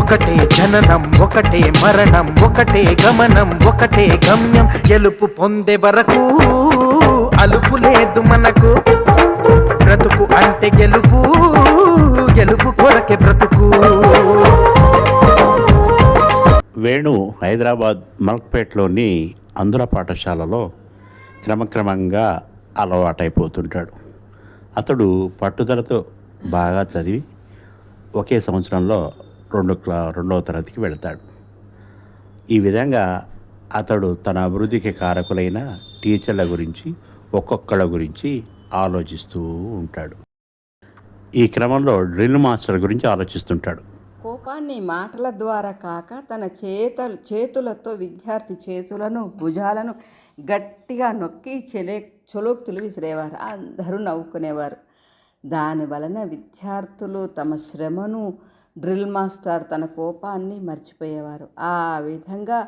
ఒకటే జననం ఒకటే మరణం ఒకటే గమనం ఒకటే గమ్యం. గెలుపు పొందే వరకు అలుపు లేదు మనకు. బ్రతుకు అంటే గెలుపు గెలుపు కొరకే బ్రతుకు. వేణు హైదరాబాద్ మల్క్పేట్లోని అందుల పాఠశాలలో క్రమక్రమంగా అలవాటైపోతుంటాడు. అతడు పట్టుదలతో బాగా చదివి ఒకే సంవత్సరంలో రెండు క్లా రెండవ తరగతికి వెళతాడు. ఈ విధంగా అతడు తన అభివృద్ధికి కారకులైన టీచర్ల గురించి ఒక్కొక్కళ్ళ గురించి ఆలోచిస్తూ ఉంటాడు. ఈ క్రమంలో డ్రిల్ మాస్టర్ గురించి ఆలోచిస్తుంటాడు. కోపాన్ని మాటల ద్వారా కాక తన చేతలు చేతులతో విద్యార్థి చేతులను భుజాలను గట్టిగా నొక్కి చెలే చొలోక్తులు విసిరేవారు. అందరూ నవ్వుకునేవారు. దాని వలన విద్యార్థులు తమ శ్రమను డ్రిల్ మాస్టర్ తన కోపాన్ని మర్చిపోయేవారు. ఆ విధంగా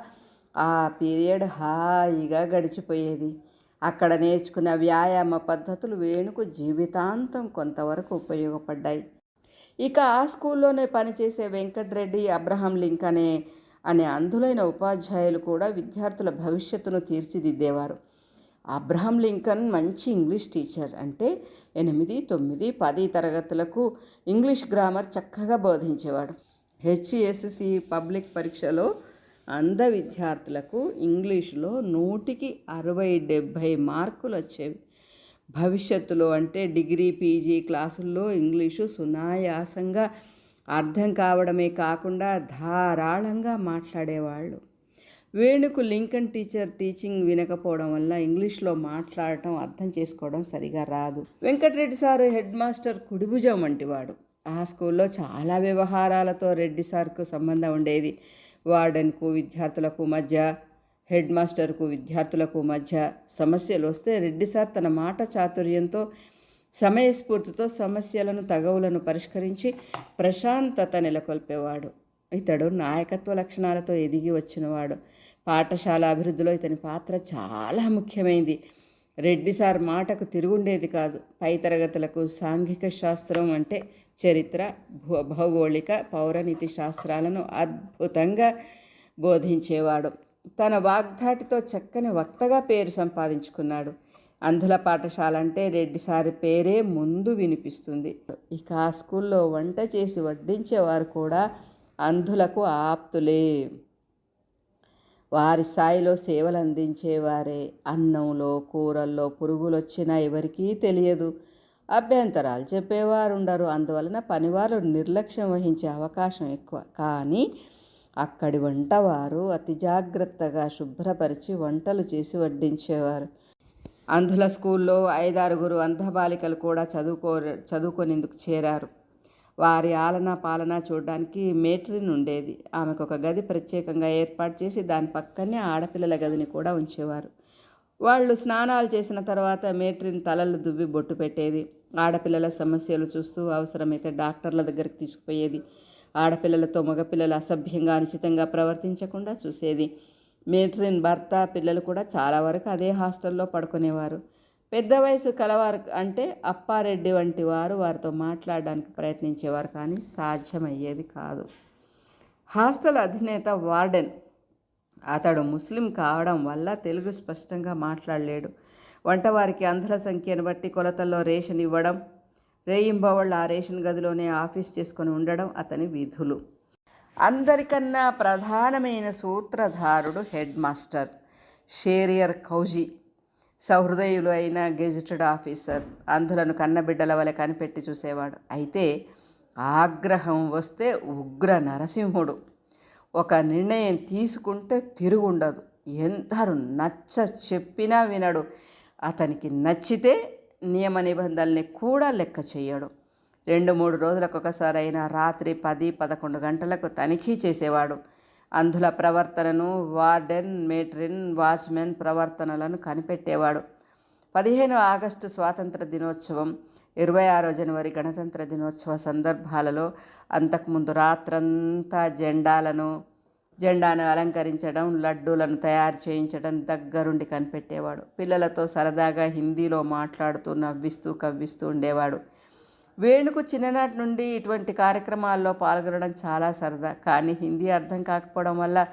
ఆ పీరియడ్ హాయిగా గడిచిపోయేది. అక్కడ నేర్చుకున్న వ్యాయామ పద్ధతులు వేణుకు జీవితాంతం కొంతవరకు ఉపయోగపడ్డాయి. ఇక ఆ స్కూల్లోనే పనిచేసే వెంకట్రెడ్డి అబ్రహం లింక్ అనే అనే అందులైన ఉపాధ్యాయులు కూడా విద్యార్థుల భవిష్యత్తును తీర్చిదిద్దేవారు. అబ్రహం లింకన్ మంచి ఇంగ్లీష్ టీచర్ అంటే ఎనిమిది తొమ్మిది పది తరగతులకు ఇంగ్లీష్ గ్రామర్ చక్కగా బోధించేవాడు. హెచ్ఎస్సి పబ్లిక్ పరీక్షలో అంధ విద్యార్థులకు ఇంగ్లీషులో నూటికి అరవై డెబ్భై మార్కులు వచ్చేవి. భవిష్యత్తులో అంటే డిగ్రీ పీజీ క్లాసుల్లో ఇంగ్లీషు సునాయాసంగా అర్థం కావడమే కాకుండా ధారాళంగా మాట్లాడేవాళ్ళు. వేణుకు లింకన్ టీచర్ టీచింగ్ వినకపోవడం వల్ల ఇంగ్లీష్లో మాట్లాడటం అర్థం చేసుకోవడం సరిగా రాదు. వెంకటరెడ్డి సార్ హెడ్ మాస్టర్ కుడిభుజం వంటివాడు. ఆ స్కూల్లో చాలా వ్యవహారాలతో రెడ్డి సార్కు సంబంధం ఉండేది. వార్డెన్కు విద్యార్థులకు మధ్య హెడ్ మాస్టర్కు విద్యార్థులకు మధ్య సమస్యలు వస్తే రెడ్డి సార్ తన మాట చాతుర్యంతో సమయస్ఫూర్తితో సమస్యలను తగవులను పరిష్కరించి ప్రశాంతత నెలకొల్పేవాడు. ఇతడు నాయకత్వ లక్షణాలతో ఎదిగి వచ్చినవాడు. పాఠశాల అభివృద్ధిలో ఇతని పాత్ర చాలా ముఖ్యమైనది రెడ్డి సార్ మాటకు తిరుగుండేది కాదు. పై తరగతులకు సాంఘిక శాస్త్రం అంటే చరిత్ర భూ భౌగోళిక పౌరనీతి శాస్త్రాలను అద్భుతంగా బోధించేవాడు. తన వాగ్ధాటితో చక్కని వక్తగా పేరు సంపాదించుకున్నాడు. అంధుల పాఠశాల అంటే రెడ్డి సారి పేరే ముందు వినిపిస్తుంది. ఇక ఆ స్కూల్లో వంట చేసి వడ్డించేవారు కూడా అంధులకు ఆప్తులే. వారి స్థాయిలో సేవలు అందించేవారే. అన్నంలో కూరల్లో పురుగులు వచ్చినా ఎవరికీ తెలియదు. అభ్యంతరాలు చెప్పేవారు ఉండరు అందువలన పనివారు నిర్లక్ష్యం వహించే అవకాశం ఎక్కువ. కానీ అక్కడి వంటవారు అతి జాగ్రత్తగా శుభ్రపరిచి వంటలు చేసి వడ్డించేవారు. అంధుల స్కూల్లో ఐదారుగురు అంధ బాలికలు కూడా చదువుకో చదువుకునేందుకు చేరారు. వారి ఆలన పాలన చూడడానికి మేట్రిన్ ఉండేది. ఆమెకు ఒక గది ప్రత్యేకంగా ఏర్పాటు చేసి దాని పక్కనే ఆడపిల్లల గదిని కూడా ఉంచేవారు. వాళ్ళు స్నానాలు చేసిన తర్వాత మేట్రిన్ తలలు దువ్వి బొట్టు పెట్టేది. ఆడపిల్లల సమస్యలు చూస్తూ అవసరమైతే డాక్టర్ల దగ్గరికి తీసుకుపోయేది. ఆడపిల్లలతో మగపిల్లలు అసభ్యంగా అనుచితంగా ప్రవర్తించకుండా చూసేది. మేట్రిన్ భర్త పిల్లలు కూడా చాలా వరకు అదే హాస్టల్లో పడుకునేవారు. పెద్ద వయసు కలవారు అంటే అప్పారెడ్డి వంటి వారు వారితో మాట్లాడడానికి ప్రయత్నించేవారు కానీ సాధ్యమయ్యేది కాదు. హాస్టల్ అధినేత వార్డెన్. అతడు ముస్లిం కావడం వల్ల తెలుగు స్పష్టంగా మాట్లాడలేడు. వంటవారికి అంధుల సంఖ్యను బట్టి కొలతల్లో రేషన్ ఇవ్వడం రేయింబవళ్ళు ఆ రేషన్ గదిలోనే ఆఫీస్ చేసుకొని ఉండడం అతని విధులు. అందరికన్నా ప్రధానమైన సూత్రధారుడు హెడ్ మాస్టర్ షేరియర్ కౌజీ. సహృదయులు అయిన గెజిటెడ్ ఆఫీసర్ అంధులను కన్నబిడ్డల వలె కనిపెట్టి చూసేవాడు. అయితే ఆగ్రహం వస్తే ఉగ్ర నరసింహుడు. ఒక నిర్ణయం తీసుకుంటే తిరుగుండదు. ఎందరు నచ్చ చెప్పినా వినడు. అతనికి నచ్చితే నియమ నిబంధనల్ని కూడా లెక్క చేయడు రెండు మూడు రోజులకు ఒకసారి అయినా రాత్రి పది పదకొండు గంటలకు తనిఖీ చేసేవాడు. అంధుల ప్రవర్తనను వార్డెన్ మేట్రిన్ వాచ్మెన్ ప్రవర్తనలను కనిపెట్టేవాడు. పదిహేను ఆగస్టు స్వాతంత్ర దినోత్సవం ఇరవై ఆరో జనవరి గణతంత్ర దినోత్సవ సందర్భాలలో అంతకుముందు రాత్రంతా జెండాలను జెండాను అలంకరించడం లడ్డూలను తయారు చేయించడం దగ్గరుండి కనిపెట్టేవాడు. పిల్లలతో సరదాగా హిందీలో మాట్లాడుతూ నవ్విస్తూ కవ్విస్తూ ఉండేవాడు. వేణుకు చిన్ననాటి నుండి ఇటువంటి కార్యక్రమాల్లో పాల్గొనడం చాలా సరదా. కానీ హిందీ అర్థం కాకపోవడం వల్ల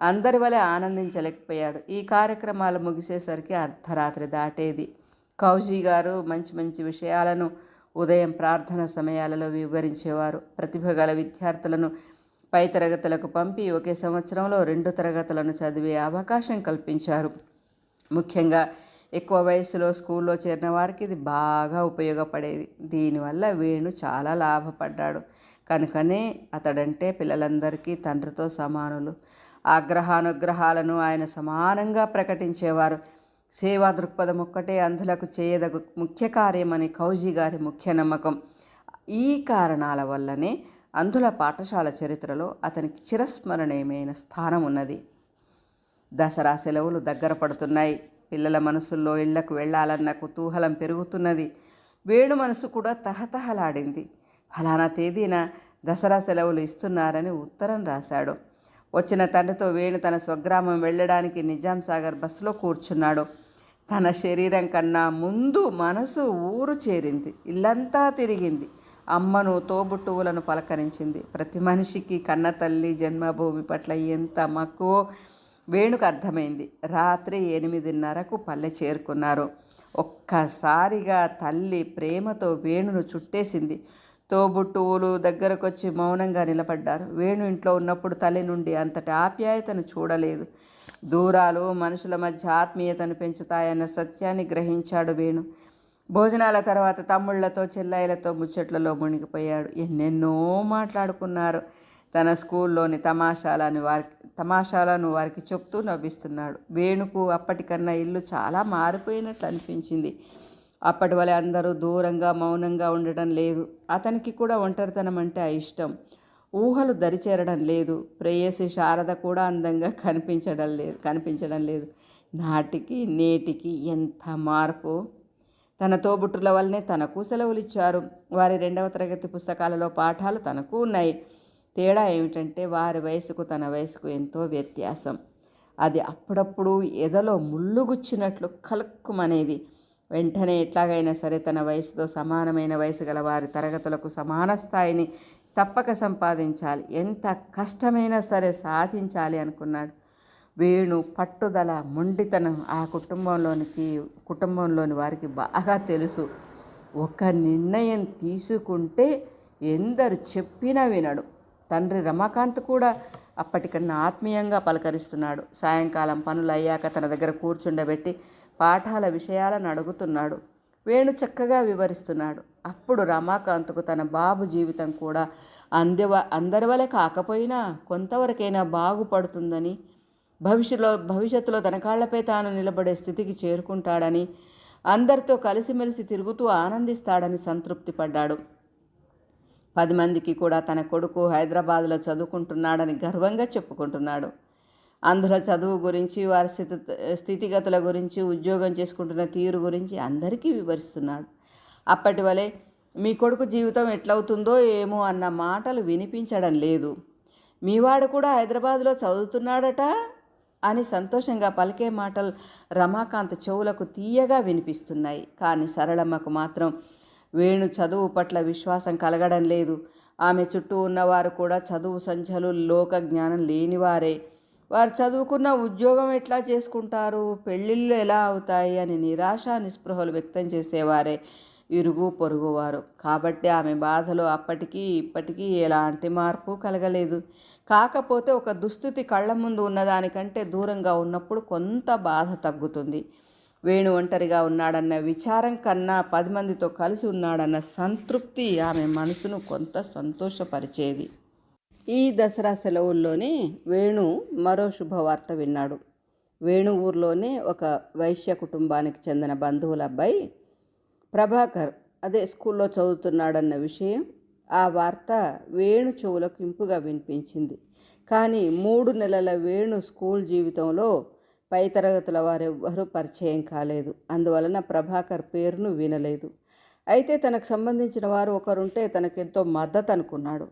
అందరి వలె ఆనందించలేకపోయాడు. ఈ కార్యక్రమాలు ముగిసేసరికి అర్ధరాత్రి దాటేది. కౌజీ గారు మంచి మంచి విషయాలను ఉదయం ప్రార్థన సమయాలలో వివరించేవారు. ప్రతిభ గల విద్యార్థులను పై తరగతులకు పంపి ఒకే సంవత్సరంలో రెండు తరగతులను చదివే అవకాశం కల్పించారు. ముఖ్యంగా ఎక్కువ వయసులో స్కూల్లో చేరిన వారికి ఇది బాగా ఉపయోగపడేది. దీనివల్ల వేణు చాలా లాభపడ్డాడు. కనుకనే అతడంటే పిల్లలందరికీ తండ్రితో సమానులు. ఆగ్రహానుగ్రహాలను ఆయన సమానంగా ప్రకటించేవారు. సేవా దృక్పథం ఒక్కటే అంధులకు చేయదగు ముఖ్య కార్యమని కౌజీ గారి ముఖ్య నమ్మకం. ఈ కారణాల వల్లనే అంధుల పాఠశాల చరిత్రలో అతనికి చిరస్మరణీయమైన స్థానం ఉన్నది దసరా సెలవులు దగ్గర పడుతున్నాయి. పిల్లల మనసుల్లో ఇళ్ళకు వెళ్ళాలన్న కుతూహలం పెరుగుతున్నది. వేణు మనసు కూడా తహతహలాడింది. ఫలానా తేదీన దసరా సెలవులు ఇస్తున్నారని ఉత్తరం రాశాడు. వచ్చిన తండ్రితో వేణు తన స్వగ్రామం వెళ్ళడానికి నిజాం సాగర్ బస్సులో కూర్చున్నాడు. తన శరీరం కన్నా ముందు మనసు ఊరు చేరింది. ఇల్లంతా తిరిగింది. అమ్మను తోబుట్టువులను పలకరించింది. ప్రతి మనిషికి కన్న తల్లి జన్మభూమి పట్ల ఎంత మక్కువో వేణుకు అర్థమైంది. రాత్రి ఎనిమిదిన్నరకు పల్లె చేరుకున్నారు. ఒక్కసారిగా తల్లి ప్రేమతో వేణును చుట్టేసింది. తోబుట్టువులు దగ్గరకొచ్చి మౌనంగా నిలబడ్డారు. వేణు ఇంట్లో ఉన్నప్పుడు తల్లి నుండి అంతటి ఆప్యాయతను చూడలేదు. దూరాలు మనుషుల మధ్య ఆత్మీయతను పెంచుతాయన్న సత్యాన్ని గ్రహించాడు వేణు. భోజనాల తర్వాత తమ్ముళ్ళతో చెల్లాయిలతో ముచ్చట్లలో మునిగిపోయాడు. ఎన్నెన్నో మాట్లాడుకున్నారు. తన స్కూల్లోని తమాషాలని వారికి తమాషాలను వారికి చెప్తూ నవ్విస్తున్నాడు. వేణుకు అప్పటికన్నా ఇల్లు చాలా మారిపోయినట్లు అనిపించింది. అప్పటి వలె అందరూ దూరంగా మౌనంగా ఉండడం లేదు. అతనికి కూడా ఒంటరితనం అంటే ఇష్టం. ఊహలు దరిచేరడం లేదు. ప్రేయసి శారద కూడా అందంగా కనిపించడం లేదు కనిపించడం లేదు. నాటికి నేటికి ఎంత మార్పు? తన తోబుట్టుల వల్లనే తనకు సెలవులు ఇచ్చారు వారి రెండవ తరగతి పుస్తకాలలో పాఠాలు తనకు ఉన్నాయి. తేడా ఏమిటంటే వారి వయసుకు తన వయసుకు ఎంతో వ్యత్యాసం. అది అప్పుడప్పుడు ఎదలో ముళ్ళుగుచ్చినట్లు కలుక్కుమనేది. వెంటనే ఎట్లాగైనా సరే తన వయసుతో సమానమైన వయసు గల వారి తరగతులకు సమాన స్థాయిని తప్పక సంపాదించాలి. ఎంత కష్టమైనా సరే సాధించాలి అనుకున్నాడు. వేణు పట్టుదల మొండితనం ఆ కుటుంబంలోనికి కుటుంబంలోని వారికి బాగా తెలుసు. ఒక నిర్ణయం తీసుకుంటే ఎందరు చెప్పినా వినడు. తండ్రి రమాకాంత్ కూడా అప్పటికన్నా ఆత్మీయంగా పలకరిస్తున్నాడు. సాయంకాలం పనులు అయ్యాక తన దగ్గర కూర్చుండబెట్టి పాఠాల విషయాలను అడుగుతున్నాడు. వేణు చక్కగా వివరిస్తున్నాడు. అప్పుడు రమాకాంత్కు తన బాబు జీవితం కూడా అందవ అందరి వలె కాకపోయినా కొంతవరకైనా బాగుపడుతుందని భవిష్యత్తులో భవిష్యత్తులో తన కాళ్ళపై తాను నిలబడే స్థితికి చేరుకుంటాడని అందరితో కలిసిమెలిసి తిరుగుతూ ఆనందిస్తాడని సంతృప్తి పడ్డాడు పది మందికి కూడా తన కొడుకు హైదరాబాద్లో చదువుకుంటున్నాడని గర్వంగా చెప్పుకుంటున్నాడు. అందులో చదువు గురించి వారి స్థితి స్థితిగతుల గురించి ఉద్యోగం చేసుకుంటున్న తీరు గురించి అందరికీ వివరిస్తున్నాడు. అప్పటి వలె మీ కొడుకు జీవితం ఎట్లవుతుందో ఏమో అన్న మాటలు వినిపించడం లేదు. మీవాడు కూడా హైదరాబాద్లో చదువుతున్నాడట అని సంతోషంగా పలికే మాటలు రమాకాంత్ చెవులకు తీయగా వినిపిస్తున్నాయి. కానీ సరళమ్మకు మాత్రం వేణు చదువు పట్ల విశ్వాసం కలగడం లేదు. ఆమె చుట్టూ ఉన్నవారు కూడా చదువు సంచలు లోక జ్ఞానం లేనివారే. వారు చదువుకున్న ఉద్యోగం ఎట్లా చేసుకుంటారు? పెళ్ళిళ్ళు ఎలా అవుతాయి? అని నిరాశ నిస్పృహలు వ్యక్తం చేసేవారే ఇరుగు పొరుగువారు. కాబట్టి ఆమె బాధలో అప్పటికీ ఇప్పటికీ ఎలాంటి మార్పు కలగలేదు. కాకపోతే ఒక దుస్థితి కళ్ళ ముందు ఉన్నదానికంటే దూరంగా ఉన్నప్పుడు కొంత బాధ తగ్గుతుంది. వేణు ఒంటరిగా ఉన్నాడన్న విచారం కన్నా పది మందితో కలిసి ఉన్నాడన్న సంతృప్తి ఆమె మనసును కొంత సంతోషపరిచేది. ఈ దసరా సెలవుల్లోనే వేణు మరో శుభవార్త విన్నాడు. వేణు ఊర్లోనే ఒక వైశ్య కుటుంబానికి చెందిన బంధువుల అబ్బాయి ప్రభాకర్ అదే స్కూల్లో చదువుతున్నాడన్న విషయం ఆ వార్త వేణు చెవులకు ఇంపుగా వినిపించింది. కానీ మూడు నెలల వేణు స్కూల్ జీవితంలో పై తరగతుల వారెవ్వరూ పరిచయం కాలేదు. అందువలన ప్రభాకర్ పేరును వినలేదు. అయితే తనకు సంబంధించిన వారు ఒకరుంటే తనకెంతో మద్దతు అనుకున్నాడు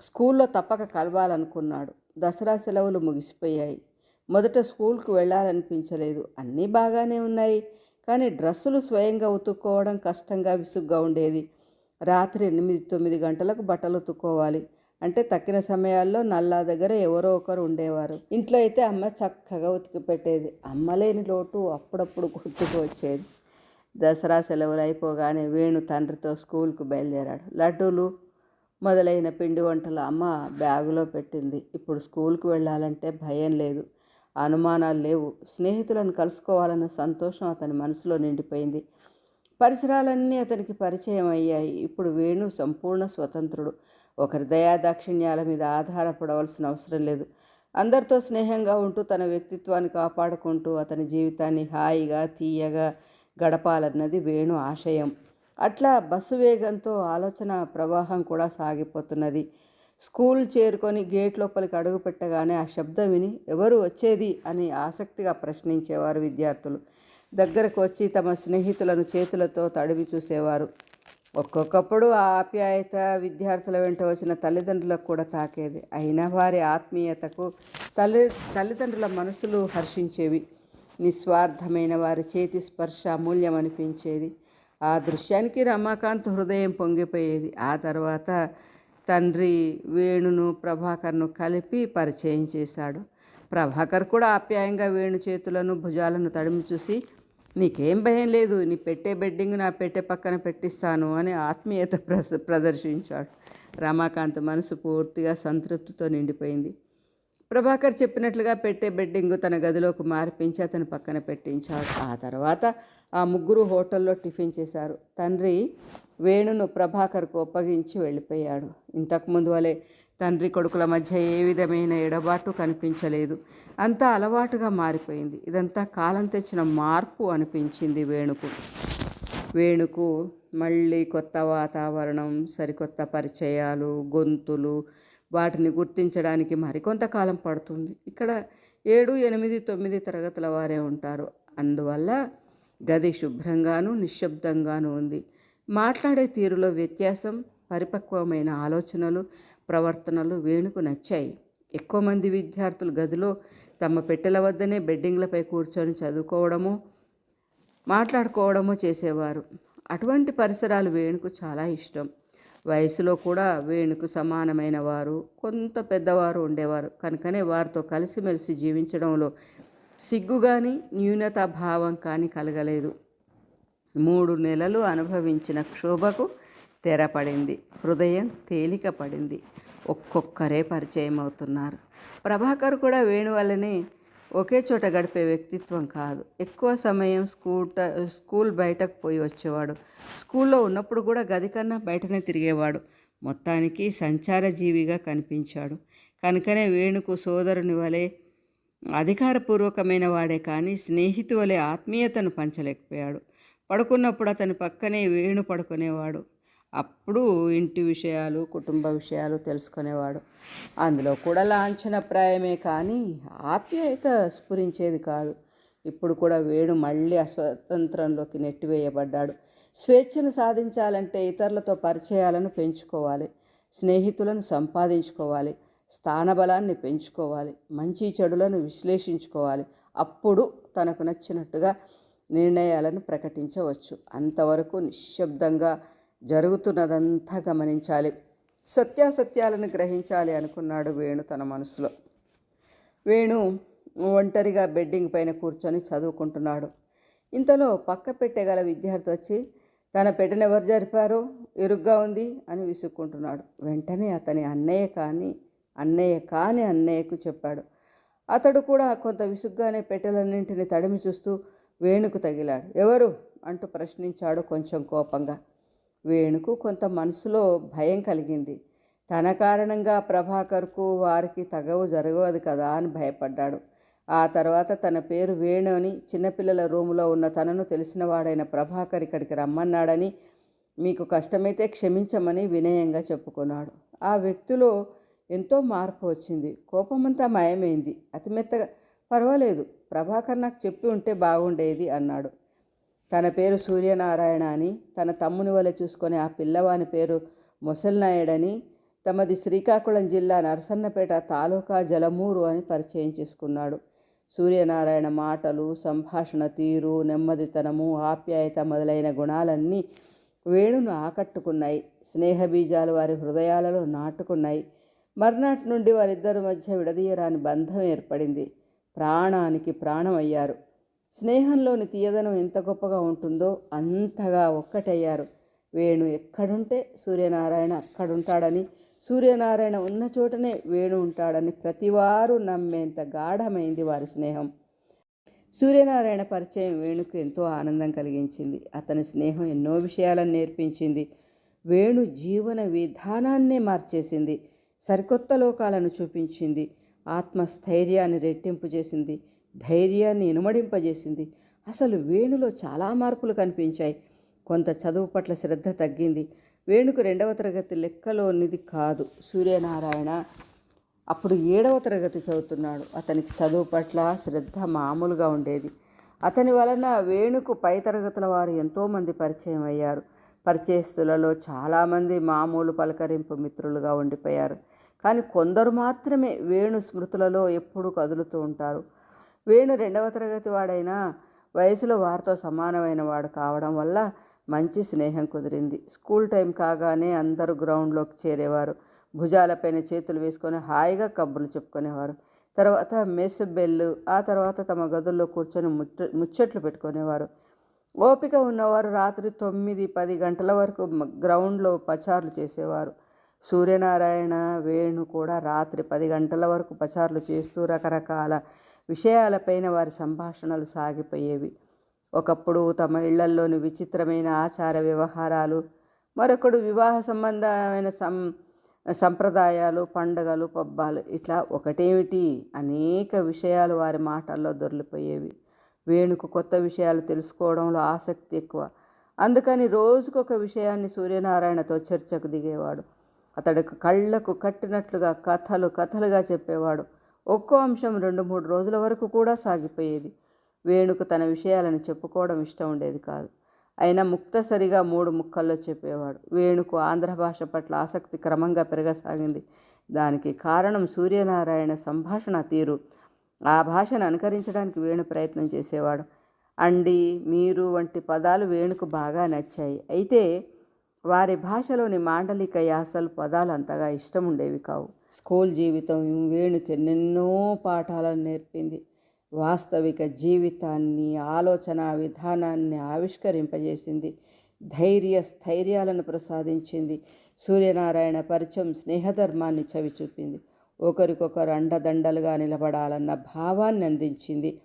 స్కూల్లో తప్పక కలవాలనుకున్నాడు. దసరా సెలవులు ముగిసిపోయాయి. మొదట స్కూల్కు వెళ్ళాలనిపించలేదు. అన్నీ బాగానే ఉన్నాయి. కానీ డ్రెస్సులు స్వయంగా ఉతుక్కోవడం కష్టంగా విసుగ్గా ఉండేది. రాత్రి ఎనిమిది తొమ్మిది గంటలకు బట్టలు ఉతుక్కోవాలి. అంటే తక్కిన సమయాల్లో నల్లా దగ్గర ఎవరో ఒకరు ఉండేవారు. ఇంట్లో అయితే అమ్మ చక్కగా ఉతికి పెట్టేది అమ్మ లేని లోటు అప్పుడప్పుడు గుర్తుకు వచ్చేది. దసరా సెలవులు అయిపోగానే వేణు తండ్రితో స్కూల్కు బయలుదేరాడు. లడ్డూలు మొదలైన పిండి వంటలు అమ్మ బ్యాగులో పెట్టింది. ఇప్పుడు స్కూల్కి వెళ్ళాలంటే భయం లేదు. అనుమానాలు లేవు. స్నేహితులను కలుసుకోవాలన్న సంతోషం అతని మనసులో నిండిపోయింది. పరిసరాలన్నీ అతనికి పరిచయం అయ్యాయి. ఇప్పుడు వేణు సంపూర్ణ స్వతంత్రుడు. ఒకరి దయాదాక్షిణ్యాల మీద ఆధారపడవలసిన అవసరం లేదు. అందరితో స్నేహంగా ఉంటూ తన వ్యక్తిత్వాన్ని కాపాడుకుంటూ అతని జీవితాన్ని హాయిగా తీయగా గడపాలన్నది వేణు ఆశయం. అట్లా బస్సు వేగంతో ఆలోచన ప్రవాహం కూడా సాగిపోతున్నది. స్కూల్ చేరుకొని గేట్ లోపలికి అడుగుపెట్టగానే ఆ శబ్దం విని ఎవరు వచ్చేది అని ఆసక్తిగా ప్రశ్నించేవారు విద్యార్థులు. దగ్గరకు వచ్చి తమ స్నేహితులను చేతులతో తడివి చూసేవారు. ఒక్కొక్కప్పుడు ఆ ఆప్యాయత విద్యార్థుల వెంట వచ్చిన తల్లిదండ్రులకు కూడా తాకేది. అయినా వారి ఆత్మీయతకు తల్లి తల్లిదండ్రుల మనసులు హర్షించేవి. నిస్వార్థమైన వారి చేతి స్పర్శ అమూల్యం అనిపించేది ఆ దృశ్యానికి రమాకాంత్ హృదయం పొంగిపోయేది. ఆ తర్వాత తండ్రి వేణును ప్రభాకర్ను కలిపి పరిచయం చేశాడు. ప్రభాకర్ కూడా ఆప్యాయంగా వేణు చేతులను భుజాలను తడిమి చూసి నీకేం భయం లేదు నీ పెట్టే బెడ్డింగ్ నా పెట్టే పక్కన పెట్టిస్తాను అని ఆత్మీయత ప్రద ప్రదర్శించాడు. రమాకాంత్ మనసు పూర్తిగా సంతృప్తితో నిండిపోయింది. ప్రభాకర్ చెప్పినట్లుగా పెట్టే బెడ్డింగ్ తన గదిలోకి మార్పించి అతను పక్కన పెట్టించాడు. ఆ తర్వాత ఆ ముగ్గురు హోటల్లో టిఫిన్ చేశారు. తండ్రి వేణును ప్రభాకర్కు ఒప్పగించి వెళ్ళిపోయాడు. ఇంతకుముందు వలె తండ్రి కొడుకుల మధ్య ఏ విధమైన ఎడబాటు కనిపించలేదు. అంతా అలవాటుగా మారిపోయింది. ఇదంతా కాలం తెచ్చిన మార్పు అనిపించింది వేణుకు. వేణుకు మళ్ళీ కొత్త వాతావరణం సరికొత్త పరిచయాలు గొంతులు వాటిని గుర్తించడానికి మరికొంతకాలం పడుతుంది. ఇక్కడ ఏడు ఎనిమిది తొమ్మిది తరగతుల వారే ఉంటారు. అందువల్ల గది శుభ్రంగాను నిశ్శబ్దంగాను ఉంది. మాట్లాడే తీరులో వ్యత్యాసం పరిపక్వమైన ఆలోచనలు ప్రవర్తనలు వేణుకు నచ్చాయి. ఎక్కువ మంది విద్యార్థులు గదిలో తమ పెట్టెల వద్దనే బెడ్డింగ్లపై కూర్చొని చదువుకోవడము మాట్లాడుకోవడము చేసేవారు. అటువంటి పరిసరాలు వేణుకు చాలా ఇష్టం. వయసులో కూడా వేణుకు సమానమైన వారు కొంత పెద్దవారు ఉండేవారు. కనుకనే వారితో కలిసిమెలిసి జీవించడంలో సిగ్గు కానీ న్యూనతా భావం కానీ కలగలేదు. మూడు నెలలు అనుభవించిన క్షోభకు తెరపడింది. హృదయం తేలిక పడింది ఒక్కొక్కరే పరిచయం అవుతున్నారు ప్రభాకర్ కూడా వేణు వల్లనే ఒకే చోట గడిపే వ్యక్తిత్వం కాదు. ఎక్కువ సమయం స్కూట స్కూల్ బయటకు పోయి వచ్చేవాడు. స్కూల్లో ఉన్నప్పుడు కూడా గది కన్నా బయటనే తిరిగేవాడు. మొత్తానికి సంచార జీవిగా కనిపించాడు. కనుకనే వేణుకు సోదరుని వలె అధికారపూర్వకమైన వాడే కానీ స్నేహితు వలె ఆత్మీయతను పంచలేకపోయాడు. పడుకున్నప్పుడు అతని పక్కనే వేణు పడుకునేవాడు. అప్పుడు ఇంటి విషయాలు కుటుంబ విషయాలు తెలుసుకునేవాడు. అందులో కూడా లాంఛనప్రాయమే కానీ ఆప్యాయత స్ఫురించేది కాదు. ఇప్పుడు కూడా వేణు మళ్ళీ అస్వతంత్రంలోకి నెట్టివేయబడ్డాడు. స్వేచ్ఛను సాధించాలంటే ఇతరులతో పరిచయాలను పెంచుకోవాలి. స్నేహితులను సంపాదించుకోవాలి. స్థానబలాన్ని పెంచుకోవాలి. మంచి చెడులను విశ్లేషించుకోవాలి. అప్పుడు తనకు నచ్చినట్టుగా నిర్ణయాలను ప్రకటించవచ్చు. అంతవరకు నిశ్శబ్దంగా జరుగుతున్నదంతా గమనించాలి. సత్యాసత్యాలను గ్రహించాలి అనుకున్నాడు వేణు తన మనసులో. వేణు ఒంటరిగా బెడ్డింగ్ పైన కూర్చొని చదువుకుంటున్నాడు. ఇంతలో పక్క పెట్టగల విద్యార్థి వచ్చి తన పెట్టెను ఎవరు జరిపారో? ఎరుగ్గా ఉంది అని విసుక్కుంటున్నాడు. వెంటనే అతని అన్నయ్య కానీ అన్నయ్య కాని అన్నయ్యకు చెప్పాడు. అతడు కూడా కొంత విసుగ్గానే పెట్టెలన్నింటిని తడిమి చూస్తూ వేణుకు తగిలాడు. ఎవరు? అంటూ ప్రశ్నించాడు కొంచెం కోపంగా. వేణుకు కొంత మనసులో భయం కలిగింది. తన కారణంగా ప్రభాకర్కు వారికి తగవు జరగదు కదా అని భయపడ్డాడు. ఆ తర్వాత తన పేరు వేణు అని చిన్నపిల్లల రూములో ఉన్న తనను తెలిసినవాడైన ప్రభాకర్ ఇక్కడికి రమ్మన్నాడని మీకు కష్టమైతే క్షమించమని వినయంగా చెప్పుకున్నాడు ఆ వ్యక్తిలో ఎంతో మార్పు వచ్చింది. కోపమంతా మాయమైంది. అతిమెత్తగా పర్వాలేదు. ప్రభాకర్ నాకు చెప్పి ఉంటే బాగుండేది అన్నాడు. తన పేరు సూర్యనారాయణ అని తన తమ్ముని వల్ల చూసుకొని ఆ పిల్లవాని పేరు ముసలినాయుడని తమది శ్రీకాకుళం జిల్లా నరసన్నపేట తాలూకా జలమూరు అని పరిచయం చేసుకున్నాడు. సూర్యనారాయణ మాటలు సంభాషణ తీరు నెమ్మదితనము ఆప్యాయత మొదలైన గుణాలన్నీ వేణును ఆకట్టుకున్నాయి. స్నేహబీజాలు వారి హృదయాలలో నాటుకున్నాయి. మర్నాటి నుండి వారిద్దరి మధ్య విడదీయరాని బంధం ఏర్పడింది. ప్రాణానికి ప్రాణమయ్యారు. స్నేహంలోని తీయదనం ఎంత గొప్పగా ఉంటుందో అంతగా ఒక్కటయ్యారు. వేణు ఎక్కడుంటే సూర్యనారాయణ అక్కడుంటాడని సూర్యనారాయణ ఉన్న చోటనే వేణు ఉంటాడని ప్రతివారు నమ్మేంత గాఢమైంది వారి స్నేహం. సూర్యనారాయణ పరిచయం వేణుకు ఎంతో ఆనందం కలిగించింది. అతని స్నేహం ఎన్నో విషయాలను నేర్పించింది. వేణు జీవన విధానాన్నే మార్చేసింది. సరికొత్త లోకాలను చూపించింది. ఆత్మస్థైర్యాన్ని రెట్టింపు చేసింది. ధైర్యాన్ని ఇనుమడింపజేసింది. అసలు వేణులో చాలా మార్పులు కనిపించాయి. కొంత చదువు పట్ల శ్రద్ధ తగ్గింది. వేణుకు రెండవ తరగతి లెక్కలోనిది కాదు. సూర్యనారాయణ అప్పుడు ఏడవ తరగతి చదువుతున్నాడు. అతనికి చదువు పట్ల శ్రద్ధ మామూలుగా ఉండేది. అతని వలన వేణుకు పై తరగతుల వారు ఎంతోమంది పరిచయం అయ్యారు. పరిచయస్తులలో చాలామంది మామూలు పలకరింపు మిత్రులుగా ఉండిపోయారు. కానీ కొందరు మాత్రమే వేణు స్మృతులలో ఎప్పుడూ కదులుతూ ఉంటారు. వేణు రెండవ తరగతి వాడైనా వయసులో వారితో సమానమైన వాడు కావడం వల్ల మంచి స్నేహం కుదిరింది. స్కూల్ టైం కాగానే అందరూ గ్రౌండ్లోకి చేరేవారు. భుజాలపైన చేతులు వేసుకొని హాయిగా కబ్బులు చెప్పుకునేవారు. తర్వాత మెస్ బెల్లు ఆ తర్వాత తమ గదుల్లో కూర్చొని ముచ్చ ముచ్చట్లు పెట్టుకునేవారు. ఓపిక ఉన్నవారు రాత్రి తొమ్మిది పది గంటల వరకు గ్రౌండ్లో పచార్లు చేసేవారు. సూర్యనారాయణ వేణు కూడా రాత్రి పది గంటల వరకు పచార్లు చేస్తూ రకరకాల విషయాలపైన వారి సంభాషణలు సాగిపోయేవి. ఒకప్పుడు తమ ఇళ్ళల్లోని విచిత్రమైన ఆచార వ్యవహారాలు మరొకడు వివాహ సంబంధమైన సం సంప్రదాయాలు పండగలు పబ్బాలు ఇట్లా ఒకటేమిటి? అనేక విషయాలు వారి మాటల్లో దొరికిపోయేవి. వేణుకు కొత్త విషయాలు తెలుసుకోవడంలో ఆసక్తి ఎక్కువ. అందుకని రోజుకొక విషయాన్ని సూర్యనారాయణతో చర్చకు దిగేవాడు. అతడికి కళ్ళకు కట్టినట్లుగా కథలు కథలుగా చెప్పేవాడు. ఒక్కో అంశం రెండు మూడు రోజుల వరకు కూడా సాగిపోయేది. వేణుకు తన విషయాలను చెప్పుకోవడం ఇష్టం ఉండేది కాదు. అయినా ముక్తసరిగా మూడు ముక్కల్లో చెప్పేవాడు. వేణుకు ఆంధ్ర భాష పట్ల ఆసక్తి క్రమంగా పెరగసాగింది. దానికి కారణం సూర్యనారాయణ సంభాషణ తీరు. ఆ భాషను అనుకరించడానికి వేణు ప్రయత్నం చేసేవాడు. అండి మీరు వంటి పదాలు వేణుకు బాగా నచ్చాయి. అయితే వారి భాషలోని మాండలిక యాసలు పదాలు అంతగా ఇష్టం ఉండేవి కావు. స్కూల్ జీవితం వేణుకి ఎన్నెన్నో పాఠాలను నేర్పింది. వాస్తవిక జీవితాన్ని ఆలోచన విధానాన్ని ఆవిష్కరింపజేసింది. ధైర్య స్థైర్యాలను ప్రసాదించింది. సూర్యనారాయణ పరిచయం స్నేహధర్మాన్ని చవిచూపింది. ఒకరికొకరు అండదండలుగా నిలబడాలన్న భావాన్ని అందించింది.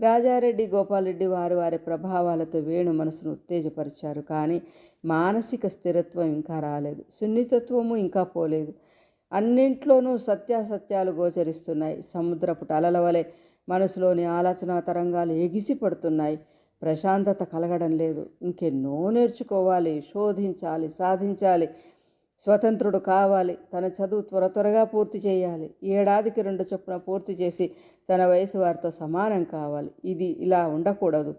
రాజారెడ్డి గోపాలరెడ్డి వారు వారి ప్రభావాలతో వేణు మనసును ఉత్తేజపరిచారు. కానీ మానసిక స్థిరత్వం ఇంకా రాలేదు. సున్నితత్వము ఇంకా పోలేదు. అన్నింట్లోనూ సత్యాసత్యాలు గోచరిస్తున్నాయి. సముద్రపు అలల వలె మనసులోని ఆలోచన తరంగాలు ఎగిసి పడుతున్నాయి. ప్రశాంతత కలగడం లేదు. ఇంకెన్నో నేర్చుకోవాలి శోధించాలి సాధించాలి. స్వతంత్రుడు కావాలి. తన చదువు త్వర త్వరగా పూర్తి చేయాలి. ఏడాదికి రెండు చొప్పున పూర్తి చేసి తన వయసు వారితో సమానం కావాలి. ఇది ఇలా ఉండకూడదు.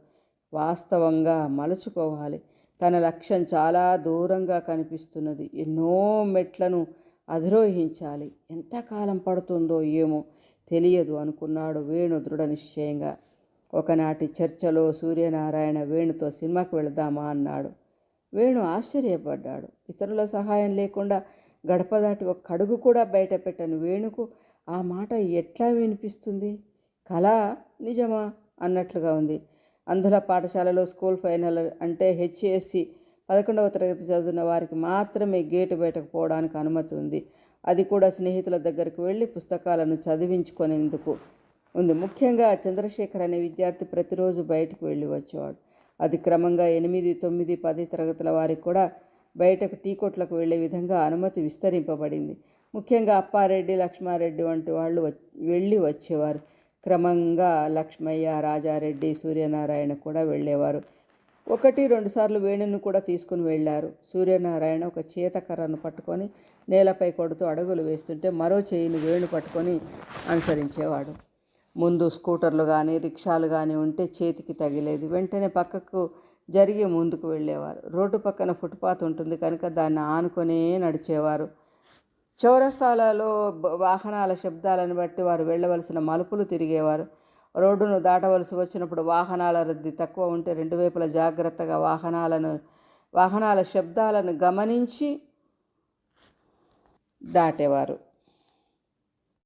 వాస్తవంగా మలుచుకోవాలి. తన లక్ష్యం చాలా దూరంగా కనిపిస్తున్నది. ఎన్నో మెట్లను అధిరోహించాలి. ఎంతకాలం పడుతుందో ఏమో తెలియదు అనుకున్నాడు వేణు దృఢ నిశ్చయంగా. ఒకనాటి చర్చలో సూర్యనారాయణ వేణుతో సినిమాకి వెళదామా అన్నాడు. వేణు ఆశ్చర్యపడ్డాడు. ఇతరుల సహాయం లేకుండా గడప దాటి ఒక అడుగు కూడా బయట పెట్టని వేణుకు ఆ మాట ఎట్లా వినిపిస్తుంది? కళ నిజమా? అన్నట్లుగా ఉంది. అందుల పాఠశాలలో స్కూల్ ఫైనల్ అంటే హెచ్ఎస్సి పదకొండవ తరగతి చదువుతున్న వారికి మాత్రమే గేటు బయటకు పోవడానికి అనుమతి ఉంది. అది కూడా స్నేహితుల దగ్గరకు వెళ్ళి పుస్తకాలను చదివించుకునేందుకు ఉంది. ముఖ్యంగా చంద్రశేఖర్ అనే విద్యార్థి ప్రతిరోజు బయటకు వెళ్ళి వచ్చేవాడు. అది క్రమంగా ఎనిమిది తొమ్మిది పది తరగతుల వారికి కూడా బయటకు టీ కొట్లకు వెళ్ళే విధంగా అనుమతి విస్తరింపబడింది. ముఖ్యంగా అప్పారెడ్డి లక్ష్మారెడ్డి వంటి వాళ్ళు వెళ్ళి వచ్చేవారు. క్రమంగా లక్ష్మయ్య రాజారెడ్డి సూర్యనారాయణ కూడా వెళ్ళేవారు. ఒకటి రెండు సార్లు కూడా తీసుకుని వెళ్ళారు. సూర్యనారాయణ ఒక చేతకర్రను పట్టుకొని నేలపై కొడుతూ అడుగులు వేస్తుంటే మరో చేయిని వేణు పట్టుకొని అనుసరించేవాడు. ముందు స్కూటర్లు కానీ రిక్షాలు కానీ ఉంటే చేతికి తగిలేది. వెంటనే పక్కకు జరిగి ముందుకు వెళ్ళేవారు. రోడ్డు పక్కన ఫుట్పాత్ ఉంటుంది కనుక దాన్ని ఆనుకొనే నడిచేవారు. చౌరస్తాలలో వాహనాల శబ్దాలను బట్టి వారు వెళ్ళవలసిన మలుపులు తిరిగేవారు. రోడ్డును దాటవలసి వచ్చినప్పుడు వాహనాల రద్దీ తక్కువ ఉంటే రెండు వైపుల జాగ్రత్తగా వాహనాలను వాహనాల శబ్దాలను గమనించి దాటేవారు.